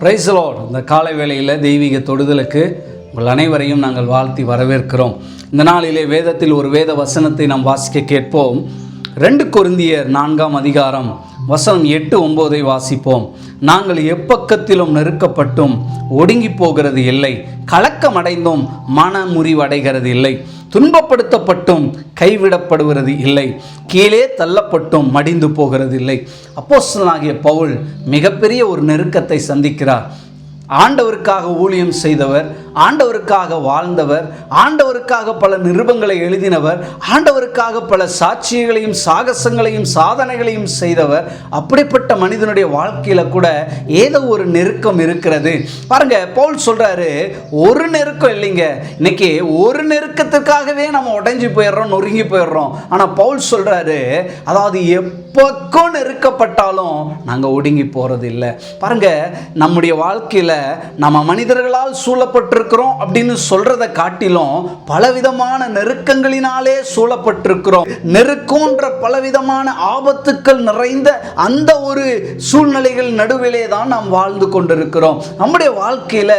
பிரைஸ்லோட் இந்த காலை வேளையில் தெய்வீக தொடுதலுக்கு உங்கள் அனைவரையும் நாங்கள் வாழ்த்தி வரவேற்கிறோம். இந்த நாளிலே வேதத்தில் ஒரு வேத வசனத்தை நாம் வாசிக்க கேட்போம். ரெண்டு கொருந்தியர் நான்காம் அதிகாரம் வசனம் எட்டு ஒம்போதை வாசிப்போம். நாங்கள் எப்பக்கத்திலும் நெருக்கப்பட்டும் ஒடுங்கி போகிறது இல்லை கலக்கமடைந்தும் மன முறிவடைகிறது இல்லை. துன்பப்படுத்தப்பட்டும் கைவிடப்படுகிறது இல்லை. கீழே தள்ளப்பட்டும் மடிந்து போகிறது இல்லை. அப்போஸ்தலனாகிய பவுல் மிகப்பெரிய ஒரு நெருக்கத்தை சந்திக்கிறார். ஆண்டவருக்காக ஊழியம் செய்தவர் ஆண்டவருக்காக வாழ்ந்தவர் ஆண்டவருக்காக பல நிருபங்களை எழுதினவர் ஆண்டவருக்காக பல சாட்சியங்களையும் சாகசங்களையும் சாதனைகளையும் செய்தவர். அப்படிப்பட்ட மனிதனுடைய வாழ்க்கையில் கூட ஏதோ ஒரு நெருக்கம் இருக்கிறது. பாருங்க பவுல் சொல்றாரு ஒரு நெருக்கம் இல்லைங்க. இன்னைக்கு ஒரு நெருக்கத்துக்காகவே நம்ம உடைஞ்சு போயிடுறோம் நொறுங்கி போயிடுறோம். ஆனால் பவுல் சொல்றாரு அதாவது எப்பக்கம் நெருக்கப்பட்டாலும் நாங்கள் ஒடுங்கி போறது இல்லை பாருங்க நம்முடைய வாழ்க்கையில் நம்ம மனிதர்களால் இருக்கிறோம் அப்படின்னு சொல்றதை காட்டிலும் பலவிதமான நெருக்கங்களினாலே சூழப்பட்டிருக்கிறோம். நெருக்கம்ன்ற பலவிதமான ஆபத்துக்கள் நிறைந்த அந்த ஒரு சூழ்நிலைகள் நடுவிலே தான் நாம் வாழ்ந்து கொண்டிருக்கிறோம். நம்முடைய வாழ்க்கையில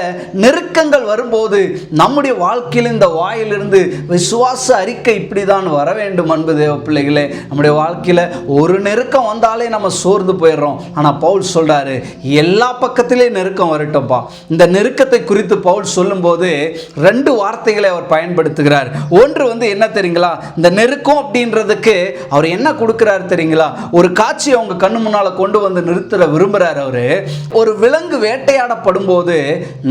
நெருக்கங்கள் வரும்போது நம்முடைய வாழ்க்கையில் இந்த வாயிலிருந்து விசுவாச அறிக்கை இப்படிதான் வர வேண்டும் அன்பு தேவ பிள்ளைகளே. நம்முடைய வாழ்க்கையில ஒரு நெருக்கம் வந்தாலே நம்ம சோர்ந்து போயிடுறோம். ஆனா பவுல் சொல்றாரு எல்லா பக்கத்திலே நெருக்கம் வரட்டும்ப்பா இந்த நெருக்கத்தை குறித்து பவுல் சொல்லும் சொல்லும்போது ரெண்டு வார்த்தைகளை அவர் பயன்படுத்துகிறார். ஒன்று வந்து என்ன தெரியுங்களா? இந்த நெருக்கம் அப்படின்றதுக்கு அவர் என்ன கொடுக்குறாரு தெரியுங்களா? ஒரு காட்சியை அவங்க கண்ணு முன்னால கொண்டு வந்து நிறுத்த விரும்புறாரு அவரு. ஒரு விலங்கு வேட்டையாடப்படும் போது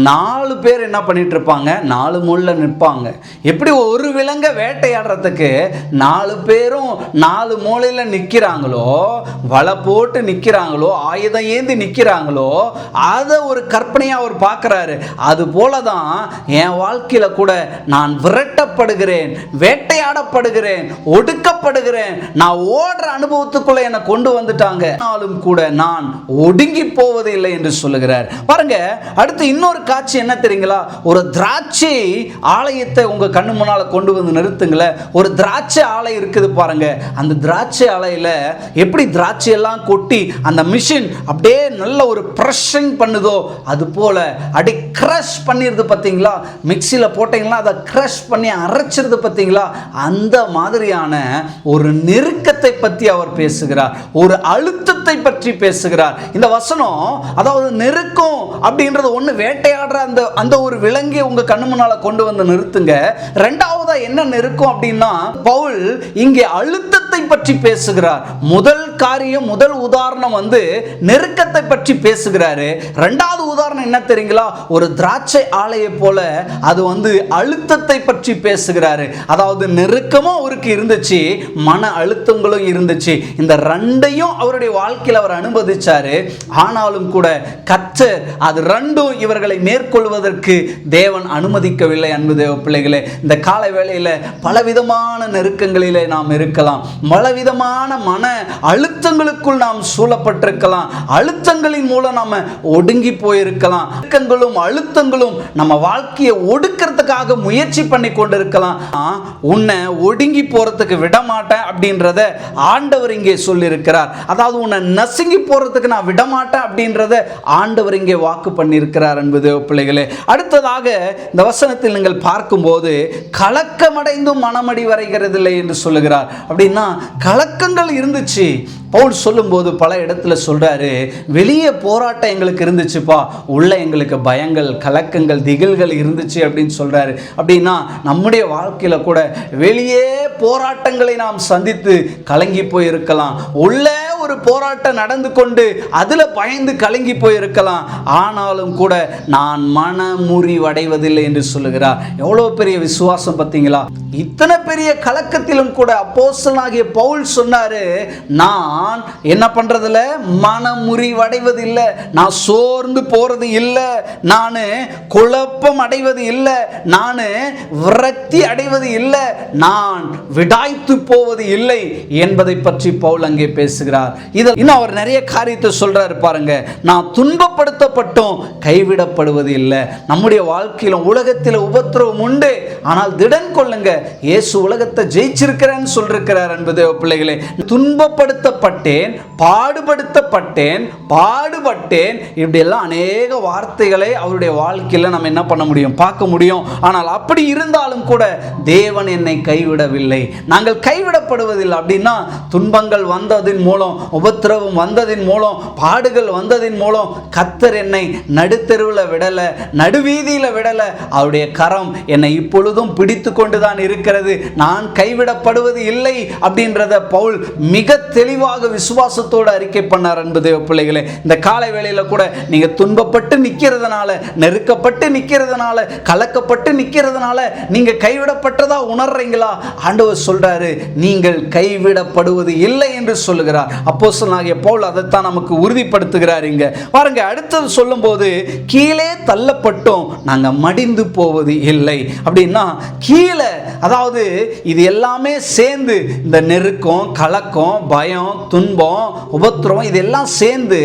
நாலு பேர் என்ன பண்ணிட்டு இருப்பாங்க நாலு முள்ள நிற்பாங்க. எப்படி ஒரு விலங்கை வேட்டையாடுறதுக்கு நாலு பேரும் நாலு மூலையில் நிற்கிறாங்களோ வலை போட்டு நிற்கிறாங்களோ ஆயுதம் ஏந்தி நிற்கிறாங்களோ அதை ஒரு கற்பனையாக அவர் பார்க்குறாரு. அது போல தான் என் வாழ்க்கையில் கூட நான் விரட்டப்படுகிறேன் வேட்டையாடப்படுகிறேன் ஒடுக்கப்படுகிறேன். நான் ஓடுற அனுபவத்துக்குள்ள என்னை கொண்டு வந்துட்டாங்க. ஆனாலும் கூட நான் ஒடுங்கி போவதில்லை என்று சொல்லுகிறார். பாருங்க அடுத்து இன்னொரு காட்சி என்ன தெரியுங்களா? ஒரு திராட்சை ஆலயத்தை உங்க கண்ணு முன்னால கொண்டு வந்து நிறுத்துங்களேன். ஒரு திராட்சை ஆலை இருக்குது பாருங்க. அந்த திராட்சை ஆலையில எப்படி திராட்சை எல்லாம் கொட்டி அந்த மிஷின் அப்படியே நல்ல ஒரு ப்ரெஷிங் பண்ணுதோ அது போல அடி க்ரஷ் பண்ணிடுது பார்த்தீங்களா மிக்சியில் போட்டிங்கன்னா அதை க்ரஷ் பண்ணி அரைச்சிருது பார்த்தீங்களா அந்த மாதிரியான ஒரு நெருக்கத்தை பற்றி அவர் பேசுகிறார். ஒரு அழுத்தத்தை பற்றி பேசுகிறார். இந்த வசனம் அதாவது நெருக்கம் அப்படின்றது ஒன்று வேட்டையாடுற அந்த அந்த ஒரு விலங்கை உங்கள் கண்ணு முன்னால் கொண்டு வந்து நிறுத்துங்க. ரெண்டாவதாக என்ன நெருக்கம் அப்படின்னா பவுல் இங்கே அழுத்தத்தை பற்றி பேசுகிறார். முதல் காரியம் முதல் உதாரணம் வந்து நெருக்கத்தை பற்றி பேசுகிறாரு. ரெண்டாவது உதாரணம் என்ன தெரியுங்களா? ஒரு திராட்சை ஆலையை போல அது வந்து அழுத்தத்தை பற்றி பேசுகிறாரு. அதாவது நெருக்கமும் அவருக்கு இருந்துச்சு மன அழுத்தங்களும் இருந்துச்சு. இந்த ரெண்டையும் அவருடைய வாழ்க்கையில் அவர் அனுமதிச்சாரு. ஆனாலும் கூட கற்றர் அது ரெண்டும் இவர்களை மேற்கொள்வதற்கு தேவன் அனுமதிக்கவில்லை அன்பு தேவ பிள்ளைகளே. இந்த கால வேளையில் பலவிதமான நெருக்கங்களிலே நாம் இருக்கலாம். பலவிதமான மன அழுத்தங்களுக்குள் நாம் சூழப்பட்டிருக்கலாம். அழுத்தங்களின் மூலம் நாம ஒடுங்கி போயிருக்கலாம். நெருக்கங்களும் அழுத்தங்களும் நம்ம வாழ்க்கையை ஒடுக்கிறதுக்காக முயற்சி பண்ணி கொண்டிருக்கலாம். ஆ, உன்னை ஒடுங்கி போறதுக்கு விட மாட்டேன் அப்படின்றத ஆண்டவர் இங்கே சொல்லியிருக்கிறார். அதாவது உன்னை நசுங்கி போறதுக்கு நான் விட மாட்டேன் அப்படின்றத ஆண்டவர் இங்கே வாக்கு பண்ணியிருக்கிறார் என்பது பிள்ளைகளே. அடுத்ததாக இந்த வசனத்தில் நீங்கள் பார்க்கும்போது கலக்கமடைந்தும் மனமடி வரைகிறதில்லை என்று சொல்லுகிறார். அப்படின்னா கலக்கங்கள் இருந்துச்சு. பவுல் சொல்லும்போது பல இடத்துல சொல்கிறாரு வெளியே போராட்டம் எங்களுக்கு இருந்துச்சுப்பா உள்ளே எங்களுக்கு பயங்கள் கலக்கங்கள் திகில்கள் இருந்துச்சு அப்படின்னு சொல்கிறாரு அப்படின்னா நம்முடைய வாழ்க்கையில் கூட வெளியே போராட்டங்களை நாம் சந்தித்து கலங்கி போயிருக்கலாம். உள்ளே ஒரு போராட்டம் நடந்து கொண்டு அதுல பயந்து கலங்கி போயிருக்கலாம். ஆனாலும் கூட நான் மன முறிவடைவதில்லை என்று சொல்லுகிறார். எவ்வளவு பெரிய விசுவாசம் பார்த்தீங்களா? இத்தனை பெரிய கலக்கத்திலும் கூட அப்போசனாகிய பவுல் சொன்னாரு நான் என்ன பண்றதில்ல? மன முறிவடைவதில்லை நான் சோர்ந்து போறது இல்லை. நான் குழப்பம் அடைவது இல்லை. நான் விரக்தி அடைவது இல்லை. நான் விடாய்த்து போவது இல்லை என்பதை பற்றி பவுல் அங்கே பேசுகிறார். இதில் இன்னும் அவர் நிறைய காரியத்தை சொல்றாரு பாருங்க. நான் துன்பப்படுத்தப்பட்டும் கைவிடப்படுவது இல்லை. நம்முடைய வாழ்க்கையில உலகத்தில் உபத்திரவம் உண்டு. ஆனால் திடன் கொள்ளுங்க. இயேசு உலகத்தை ஜெயிச்சிருக்கிறேன்னு சொல்லிருக்கிறார் என்பது பிள்ளைகளே. துன்பப்படுத்தப்பட்டேன் பாடுபடுத்தப்பட்டேன் பாடுபட்டேன். இப்படி எல்லாம் அநேக வார்த்தைகளை அவருடைய வாழ்க்கையில் நம்ம என்ன பண்ண முடியும்? பார்க்க முடியும். ஆனால் அப்படி இருந்தாலும் கூட தேவன் என்னை கைவிடவில்லை. நாங்கள் கைவிடப்படுவதில்லை. அப்படின்னா துன்பங்கள் வந்ததின் மூலம் உபத்திரவம் வந்ததின் மூலம் பாடுகள் வந்ததின் மூலம் கத்தர் என்னை நடுத்தெருவில் விடலை நடுவீதியில் விடலை. அவருடைய கரம் என்னை இப்பொழுதும் பிடித்து கொண்டு தான் இருக்கிறது. நான் கைவிடப்படுவது இல்லை அப்படின்றத பவுல் மிக தெளிவாக விசுவாசத்தோடு அறிக்கை பண்ணார் என்பதே பிள்ளைகளே. இந்த காலை வேளையில கூட நீங்க துன்பப்பட்டு நிற்கிறதுனால நெருக்கப்பட்டு நிற்கிறதுனால கலக்கப்பட்டு நிற்கிறதுனால நீங்க கைவிடப்பட்டதா உணர்றீங்களா? ஆண்டவர் சொல்றாரு நீங்கள் கைவிடப்படுவது இல்லை என்று சொல்லுகிறார். அப்போசனாகிய பவுல் அதைத்தான் நமக்கு உறுதிப்படுத்துகிறார் இங்க பாருங்க அடுத்தது சொல்லும்போது கீழே தள்ளப்பட்டோம் நாங்க மடிந்து போவது இல்லை. அப்படின்னா கீழே அதாவது இது எல்லாமே சேர்ந்து இந்த நெருக்கம் கலக்கம் பயம் துன்பம் உபத்திரம் இதெல்லாம் சேர்ந்து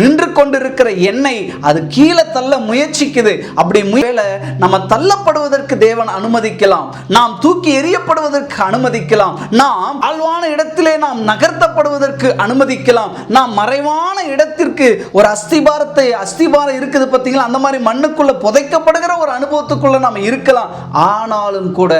நின்று கொண்டிருக்கிற எண்ணெய் அது கீழே தள்ள முயற்சிக்குது. அப்படி முயல நம்ம தள்ளப்படுவதற்கு தேவன் அனுமதிக்கலாம். நாம் தூக்கி எறியப்படுவதற்கு அனுமதிக்கலாம். நாம் ஆழ்வான இடத்திலே நாம் நகர்த்தப்படுவதற்கு அனுமதிக்கலாம். நாம் மறைவான இடத்திற்கு ஒரு அஸ்திபாரத்தை அஸ்திபாரம் இருக்குது பார்த்தீங்களா? அந்த மாதிரி மண்ணுக்குள்ள புதைக்கப்படுகிற ஒரு அனுபவத்துக்குள்ள நாம் இருக்கலாம். ஆனாலும் கூட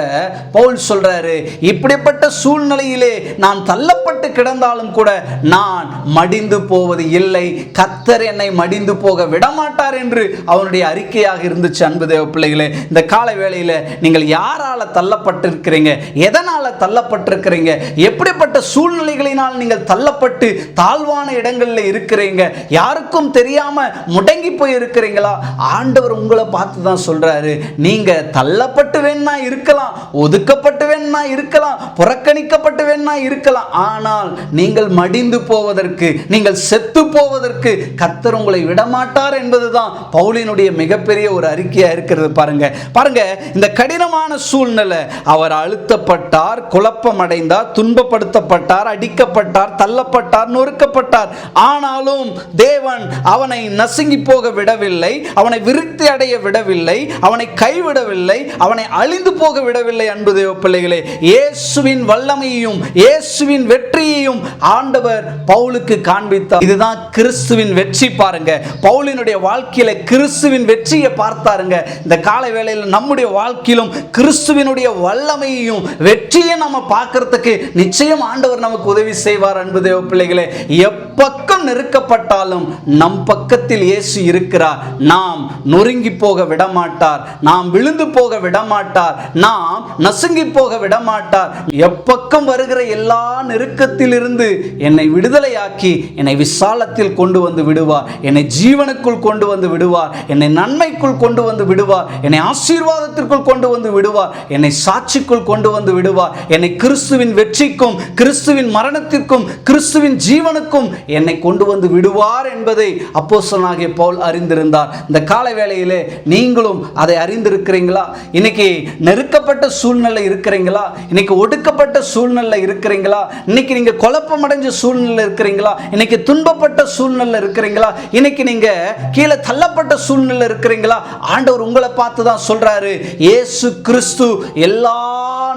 பவுல் சொல்றாரு இப்படிப்பட்ட சூழ்நிலையிலே நான் தள்ளப்பட்டு கிடந்தாலும் கூட நான் மடிந்து போவது இல்லை. கத்தர் என்னை மடிந்து போக விடமாட்டார் என்று அவனுடைய அறிக்கையாக இருந்துச்சு அன்பு தேவ பிள்ளைகளே. இந்த கால வேளையில நீங்கள் யாரால தள்ளப்பட்டிருக்கிறீங்க? எதனால தள்ளப்பட்டிருக்கிறீங்க? எப்படிப்பட்ட சூழ்நிலைகளினால் நீங்கள் தள்ள தள்ளப்பட்டு தாழ்வான இடங்களில் இருக்கிறீங்க. யாருக்கும் தெரியாம முடங்கி போய் இருக்கிறீங்களா ஆண்டவர் உங்களை பார்த்து தான் சொல்றாரு. நீங்க தள்ளப்பட்டு வேணா இருக்கலாம் ஒதுக்கப்பட்டு வேணா இருக்கலாம் புறக்கணிக்கப்பட்டு வேணா இருக்கலாம். ஆனால் நீங்கள் மடிந்து போவதற்கு நீங்கள் செத்து போவதற்கு கத்தர் உங்களை விடமாட்டார் என்பதுதான் பவுலினுடைய மிகப்பெரிய ஒரு அறிக்கையா இருக்கிறது பாருங்க. பாருங்க இந்த கடினமான சூழ்நிலை அவர் அழுத்தப்பட்டார் குழப்பமடைந்தார் துன்பப்படுத்தப்பட்டார் அடிக்கப்பட்டார் தள்ளப்பட்டார் நொறுக்கப்பட்டார். ஆனாலும் தேவன் அவனை நசுங்கி போக விடவில்லை அவனை விருத்தி அடைய விடவில்லை அவனை கைவிடவில்லை அவனை அழிந்து போக விடவில்லை அன்பு தேவ பிள்ளைகளே. இயேசுவின் வல்லமையையும் இயேசுவின் வெற்றியையும் ஆண்டவர் பவுலுக்கு காண்பித்தார். இதுதான் கிறிஸ்துவின் வெற்றி பாருங்க. பவுலினுடைய வாழ்க்கையில கிறிஸ்துவின் வெற்றியை பார்த்தாருங்க. இந்த கால வேளையில் நம்முடைய வாழ்க்கையிலும் கிறிஸ்துவினுடைய வல்லமையையும் வெற்றியை நம்ம பார்க்கறதுக்கு நிச்சயம் ஆண்டவர் நமக்கு உதவி செய்வார் அன்பு தேவ பிள்ளைகளே எப்பக்கம் நெருக்கப்பட்டாலும் நம் பக்கத்தில் இயேசு இருக்கிறார். நாம் நொறுங்கி போக விடமாட்டார். நாம் விழுந்து போக விடமாட்டார். நாம் நசுங்கி போக விடமாட்டார். எப்பக்கம் வருகிற எல்லா நெருக்கத்திலிருந்து என்னை விடுதலையாக்கி என்னை விசாலத்தில் கொண்டு வந்து விடுவார். என்னை ஜீவனுக்குள் கொண்டு வந்து விடுவார். என்னை நன்மைக்குள் கொண்டு வந்து விடுவார். என்னை ஆசீர்வாதத்திற்குள் கொண்டு வந்து விடுவார். என்னை சாட்சிக்குள் கொண்டு வந்து விடுவார். என்னை கிறிஸ்துவின் வெற்றிக்கும் கிறிஸ்துவின் மரணத்திற்கும் கிறிஸ்துவின் ஜீவனுக்கும் என்னை கொண்டு வந்து விடுவார் என்பதை அப்போசனாகிய பவுல் அறிந்திருந்தார். இந்த கால வேளையிலே நீங்களும் அதை அறிந்திருக்கிறீங்களா? இன்னைக்கு நெருக்கப்பட்ட சூழ்நிலை இருக்கிறீங்களா? இன்னைக்கு ஒடுக்கப்பட்ட சூழ்நிலை இருக்கிறீங்களா? இன்னைக்கு நீங்க குழப்பம் அடைஞ்ச சூழ்நிலை இருக்கிறீங்களா? இன்னைக்கு துன்பப்பட்ட சூழ்நிலை இருக்கிறீங்களா? இன்னைக்கு நீங்க கீழே தள்ளப்பட்ட சூழ்நிலை இருக்கிறீங்களா? ஆண்டவர் உங்களை பார்த்து தான் சொல்றாரு. இயேசு கிறிஸ்து எல்லா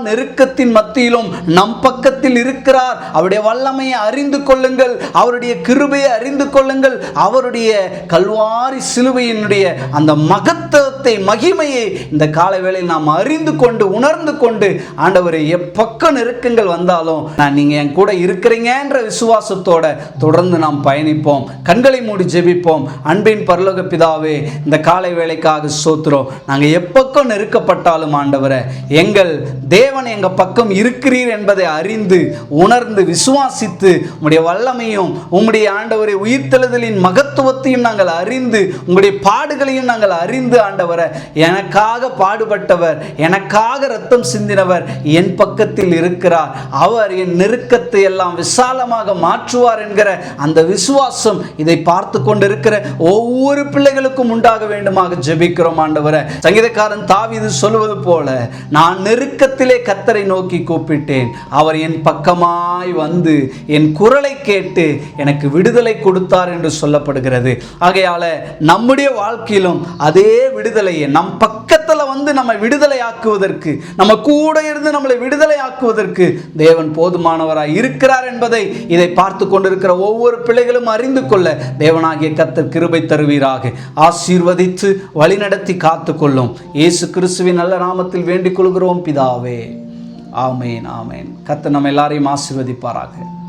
நெருக்கத்தின் மத்தியிலும் நம் பக்கத்தில் இருக்கிறார். அவருடைய வல்லமையை அறிந்து கொள்ளுங்கள். அவருடைய கிருபையை அறிந்து கொள்ளுங்கள். அவருடைய கல்வாரி சிலுவையினுடைய அந்த மகத்துவத்தை மகிமையை இந்த கால நாம் அறிந்து கொண்டு உணர்ந்து கொண்டு ஆண்டவரை எப்பக்கம் நெருக்கங்கள் வந்தாலும் நான் நீங்க என் கூட இருக்கிறீங்கன்ற விசுவாசத்தோட தொடர்ந்து நாம் பயணிப்போம். கண்களை மூடி ஜெபிப்போம். அன்பின் பரலோக பிதாவே இந்த காலை வேலைக்காக சோத்துறோம் நாங்கள் எப்பக்கம் நெருக்கப்பட்டாலும் ஆண்டவரை எங்கள் தேவன் எங்கள் பக்கம் இருக்கிறீர் என்பதை அறிந்து உணர்ந்து விசுவாசித்து உங்களுடைய வல்லமையும் உங்களுடைய ஆண்டவரை உயிர்த்தெழுதலின் மகத்துவத்தையும் நாங்கள் அறிந்து உங்களுடைய பாடுகளையும் நாங்கள் அறிந்து ஆண்டவரை எனக்காக பாடுபட்டவர் எனக்காக ரத்தம் சிந்தினவர் என் பக்கத்தில் இருக்கிறார். அவர் என் நெருக்கத்தை எல்லாம் விசாலமாக மாற்றுவார் என்கிற அந்த விசுவாசம் இதை பார்த்து கொண்டிருக்கிற ஒவ்வொரு பிள்ளைகளுக்கும் உண்டாக வேண்டுமாக ஜெபிக்கிறோம் ஆண்டவரை. சங்கீதக்காரன் தாவிது சொல்வது போல நான் நெருக்கத்திலே கத்தரை நோக்கி கூப்பிட்டேன். அவர் என் பக்கமாய் வந்து என் குரலை கேட்டு எனக்கு விடுதலை கொடுத்தார் என்று சொல்லப்படுகிறது. ஆகையால நம்முடைய வாழ்க்கையிலும் அதே விடுதலையை நம் பக்கத்தில் வந்து நம்மை விடுதலை ஆக்குவதற்கு நம்ம கூட இருந்து நம்மளை விடுதலை ஆக்குவதற்கு தேவன் போதுமானவராய் இருக்கிறார் என்பதை இதை பார்த்து கொண்டிருக்கிற ஒவ்வொரு பிள்ளைகளும் அறிந்து கொள்ள தேவனாகிய கத்தர் கிருபை தருவீராக. ஆசீர்வதித்து வழிநடத்தி காத்து கொள்ளும். இயேசு கிறிஸ்துவின் நல்ல நாமத்தில் வேண்டிக் கொள்கிறோம் பிதாவே. ஆமேன் ஆமேன். கத்தர் நம்ம எல்லாரையும் ஆசீர்வதிப்பாராக.